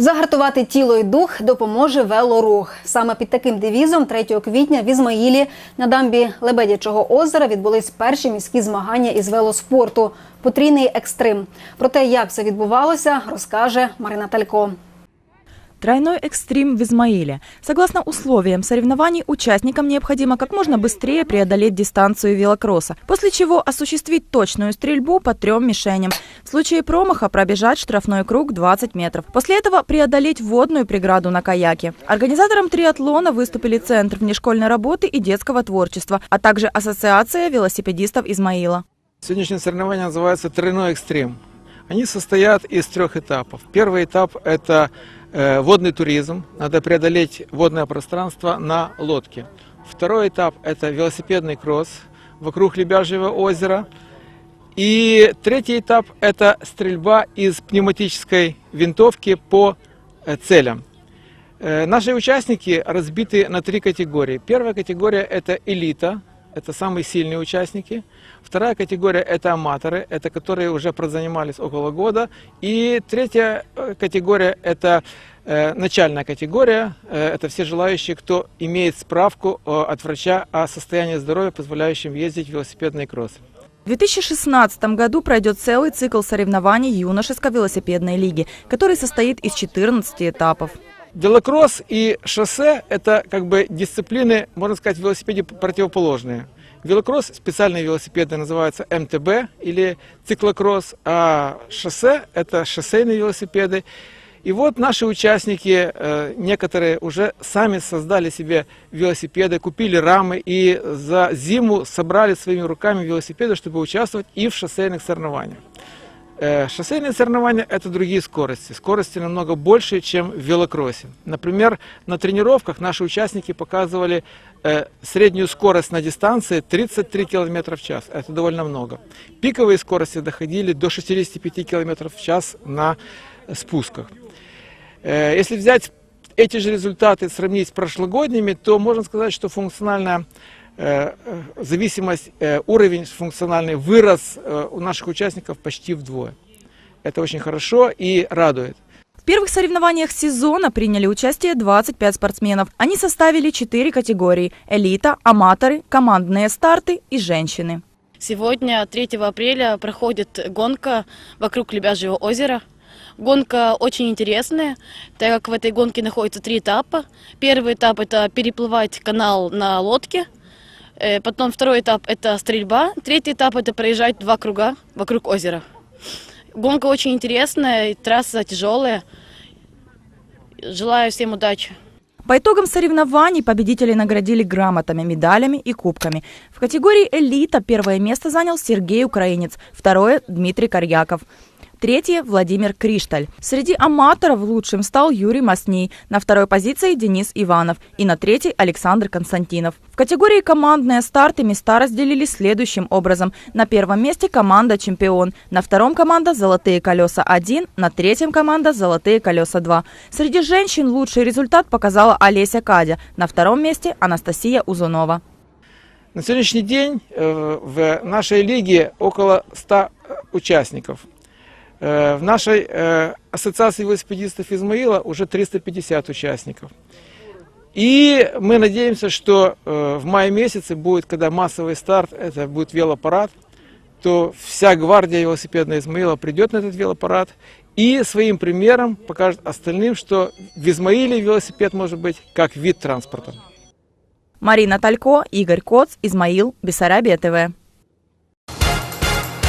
Загартувати тіло і дух допоможе велорух. Саме під таким девізом 3 квітня в Ізмаїлі на дамбі Лебедячого озера відбулись перші міські змагання із велоспорту потрійний екстрим. Про те, як це відбувалося, розкаже Марина Талько. Тройной экстрим в Измаиле. Согласно условиям соревнований, участникам необходимо как можно быстрее преодолеть дистанцию велокросса, после чего осуществить точную стрельбу по трем мишеням. В случае промаха пробежать штрафной круг 20 метров. После этого преодолеть водную преграду на каяке. Организатором триатлона выступили Центр внешкольной работы и детского творчества, а также Ассоциация велосипедистов Измаила. Сегодняшнее соревнование называется «Тройной экстрим». Они состоят из трех этапов. Первый этап – это водный туризм. Надо преодолеть водное пространство на лодке. Второй этап – это велосипедный кросс вокруг Лебяжьего озера. И третий этап – это стрельба из пневматической винтовки по э, целям. Э, Наши участники разбиты на три категории. Первая категория – это элита, это самые сильные участники. Вторая категория – это аматоры, это которые уже прозанимались около года. И третья э, категория – это э, начальная категория, Э, это все желающие, кто имеет справку э, от врача о состоянии здоровья, позволяющем ездить в велосипедный кросс. В 2016 году пройдет целый цикл соревнований юношеской велосипедной лиги, который состоит из 14 этапов. Велокросс и шоссе – это как бы дисциплины, можно сказать, в велосипеде противоположные. Велокросс, специальные велосипеды называются МТБ или циклокросс, а шоссе – это шоссейные велосипеды. И вот наши участники, э, некоторые уже сами создали себе велосипеды, купили рамы и за зиму собрали своими руками велосипеды, чтобы участвовать и в шоссейных соревнованиях. Э, Шоссейные соревнования – это другие скорости. Скорости намного больше, чем в велокроссе. Например, на тренировках наши участники показывали э, среднюю скорость на дистанции 33 км в час. Это довольно много. Пиковые скорости доходили до 65 км в час на спусках. Э, Если взять эти же результаты сравнить с прошлогодними, то можно сказать, что функциональная зависимость, э, уровень функциональный вырос э, у наших участников почти вдвое. Это очень хорошо и радует. В первых соревнованиях сезона приняли участие 25 спортсменов. Они составили 4 категории – элита, аматоры, командные старты и женщины. Сегодня, 3 апреля, проходит гонка вокруг Лебяжьего озера. Гонка очень интересная, так как в этой гонке находится три этапа. Первый этап – это переплывать канал на лодке. Э, Потом второй этап – это стрельба. Третий этап – это проезжать два круга вокруг озера. Гонка очень интересная, трасса тяжелая. Желаю всем удачи. По итогам соревнований победителей наградили грамотами, медалями и кубками. В категории «Элита» первое место занял Сергей Украинец, второе – Дмитрий Корьяков. Третье – Владимир Кришталь. Среди аматоров лучшим стал Юрий Масний, на второй позиции Денис Иванов и на третьей Александр Константинов. В категории командные старты места разделились следующим образом. На первом месте команда «Чемпион», на втором команда «Золотые колеса-1», на третьем команда «Золотые колеса-2». Среди женщин лучший результат показала Олеся Кадя, на втором месте Анастасия Узунова. На сегодняшний день э, в нашей лиге около 100 участников. Э, В нашей э, ассоциации велосипедистов Измаила уже 350 участников. И мы надеемся, что э, в мае месяце будет, когда массовый старт, это будет велопарад, то вся гвардия велосипедная Измаила придет на этот велопарад и своим примером покажет остальным, что в Измаиле велосипед может быть как вид транспорта. Марина Талько, Игорь Коц, Измаил, Бессарабия ТВ.